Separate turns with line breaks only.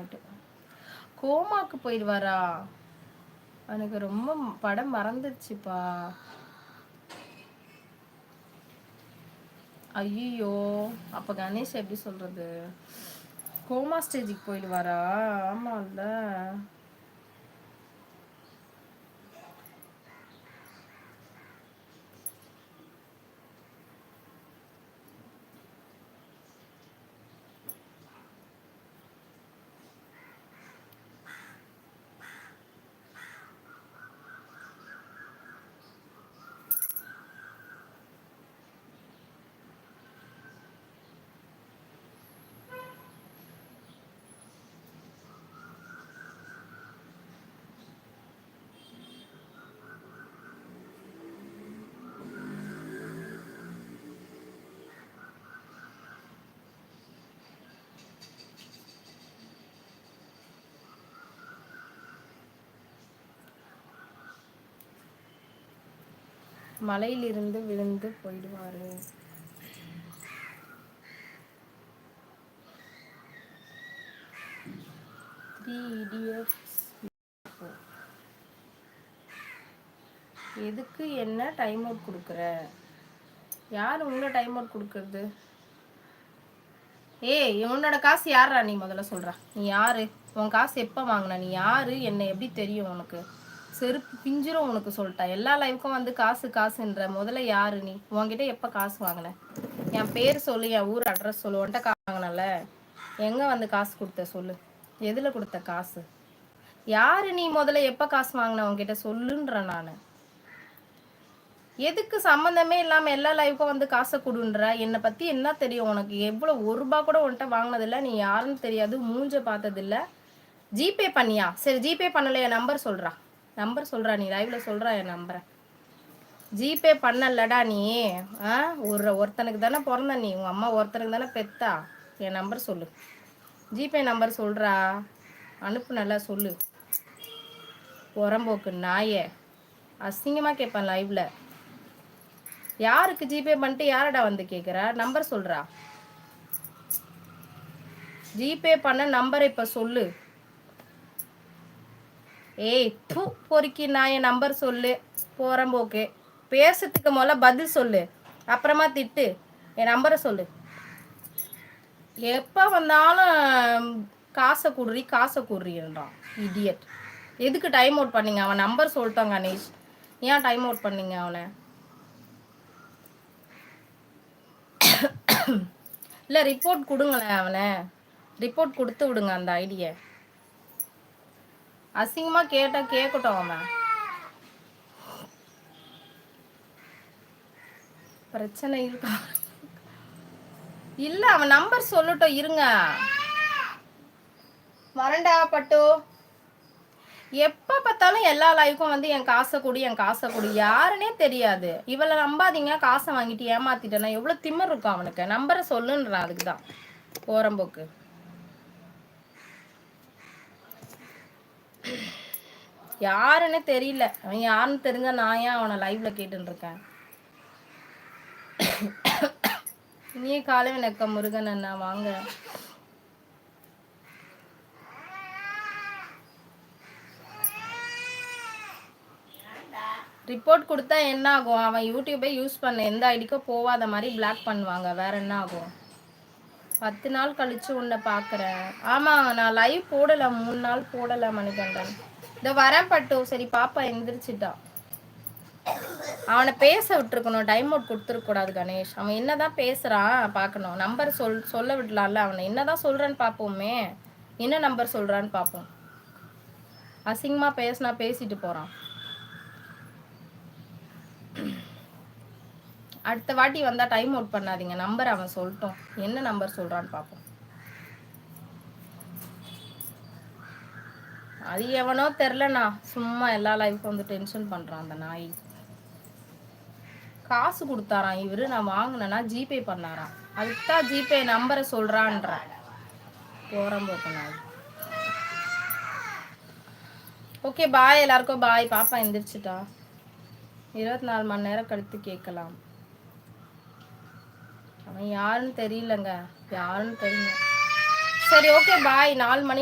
ஆகிட்டு கோமாக்கு போயிடுவாரா எனக்கு ரொம்ப படம் மறந்துடுச்சுப்பா ஐயோ அப்போ கணேஷ் எப்படி சொல்கிறது கோமா ஸ்டேஜுக்கு போயிடுவாரா? ஆமாம்ல மலையிலிருந்து விழுந்து போயிடுவாரு. த்ரீ இடியட்ஸ் எதுக்கு என்ன டைம் அவுட் கொடுக்குற? யார் உங்களை டைம் அவுட் கொடுக்கறது? ஏய் உன்னோட காசு யாரா நீ முதல்ல சொல்ற. நீ யாரு? உன் காசு எப்போ வாங்கின? நீ யாரு? என்ன எப்படி தெரியும் உனக்கு? செருப்பு பிஞ்சிரும் உனக்கு சொல்லிட்டேன் எல்லா லைவுக்கும் வந்து காசு காசுன்ற. முதல்ல யாரு நீ? உன்கிட்ட எப்போ காசு வாங்கின? என் பேர் சொல்லு என் ஊர் அட்ரஸ் சொல்லு. உன்கிட்ட காசு வாங்கினல எங்கே வந்து காசு கொடுத்த சொல்லு? எதில் கொடுத்த காசு? யாரு நீ முதல்ல எப்போ காசு வாங்கின? உன்கிட்ட சொல்லுன்ற நான். எதுக்கு சம்மந்தமே இல்லாமல் எல்லா லைஃப்க்கும் வந்து காசை கொடுன்ற? என்னை பற்றி என்ன தெரியும் உனக்கு? எவ்வளோ ஒரு ரூபா கூட உன்கிட்ட வாங்கினதில்ல. நீ யாருன்னு தெரியாது. மூஞ்ச பார்த்ததில்ல. ஜிபே பண்ணியா? சரி ஜிபே பண்ணல என் நம்பர் சொல்கிறா நம்பர் சொல்கிறா நீ லைவில் சொல்கிறா என் நம்பரை ஜிபே பண்ணலடா நீ. ஆ ஒரு ஒருத்தனுக்கு தானே பிறந்த நீ உங்கள் அம்மா ஒருத்தனுக்கு தானே பெத்தா? என் நம்பர் சொல்லு. ஜிபே நம்பர் சொல்கிறா அனுப்பு நல்லா சொல்லு. உரம்போக்கு நாயே. அசிங்கமாக கேட்பேன் லைவில் யாருக்கு ஜிபே பண்ணிட்டு யாரடா வந்து கேட்குறா நம்பர் சொல்கிறா ஜிபே பண்ண நம்பர் இப்போ சொல்லு. ஏய் பூ பொறுக்கி நான் என் நம்பர் சொல்லு. போகிறம்போக்கு பேசுறதுக்கு முதல்ல பதில் சொல்லு. அப்புறமா திட்டு. என் நம்பரை சொல்லு. எப்போ வந்தாலும் காசை குடுறி காசை குடுறின்றான். இடியட் எதுக்கு டைம் அவுட் பண்ணீங்க? அவன் நம்பர் சொல்லிட்டான் கணேஷ். ஏன் டைம் அவுட் பண்ணீங்க அவனை? இல்லை ரிப்போர்ட் கொடுங்களேன் அவனை. ரிப்போர்ட் கொடுத்து விடுங்க அந்த ஐடியை அசிங்கமாக கேட்டால் கேட்கட்டும் அவன் பிரச்சனை இருக்கா? இல்ல அவன் நம்பர் சொல்லட்டும் இருங்க. வரண்டா பட்டு. எப்ப பார்த்தாலும் எல்லா லைஃப்க்கும் வந்து என் காசை கொடு என் காசை கொடு யாருன்னே தெரியாது. இவளை நம்பாதீங்க காசை வாங்கிட்டு ஏமாத்திட்டேன்னா எவ்வளவு திமிர் இருக்கும் அவனுக்கு. நம்பரை சொல்லுன்றான் அதுக்கு தான் போறம்போக்கு. யாருன்னு தெரியல. அவன் யாருன்னு தெரிஞ்சா நான் ஏன் அவனை லைவ்ல கேட்டுன்னு இருக்கேன் இனிய காலை வணக்க முருகன் அண்ணா. வாங்க. ரிப்போர்ட் கொடுத்தா என்ன ஆகும்? அவன் யூடியூபே யூஸ் பண்ண. எந்த ஐடிக்கோ போகாத மாதிரி பிளாக் பண்ணுவாங்க. வேற என்ன ஆகும்? பத்து நாள் கழிச்சு உன்னை பார்க்குறேன். ஆமாம் நான் லைவ் போடலை மூணு நாள் போடலை மணிகண்டன். இந்த வரேன் பட்டு. சரி பாப்பா எந்திரிச்சிட்டான் அவனை பேச விட்டுருக்கணும். டைம் அவுட் கொடுத்துருக்கூடாது கணேஷ். அவன் என்னதான் பேசுறான் பார்க்கணும். நம்பர் சொல் சொல்ல விடலாம்ல அவனை. என்னதான் சொல்றான்னு பார்ப்போமே. என்ன நம்பர் சொல்றான்னு பார்ப்போம். அசிங்கமா பேசினா பேசிட்டு போறான். அடுத்த வாட்டி வந்தா டைம் அவுட் பண்ணாதீங்க. நம்பர் அவன் சொல்லட்டும் என்ன நம்பர் சொல்றான்னு பார்ப்போம். அது எவனோ தெரிலண்ணா சும்மா எல்லா லைஃப்பும் வந்து டென்ஷன் பண்றான் அந்த நாய். காசு கொடுத்தாராம் இவரு. நான் வாங்கினேன்னா ஜிபே பண்ணாராம். அதுக்கு தான் ஜிபே நம்பரை சொல்றான்ற. போகிறோம் நாய். ஓகே பாய் எல்லாருக்கும் பாய் பாப்பா எந்திரிச்சிட்டா. இருபத்தி நாலு மணி நேரம் கழித்து கேட்கலாம். அவன் யாருன்னு தெரியலங்க. யாருன்னு தெரியல. சரி ஓகே பாய் நாலு மணி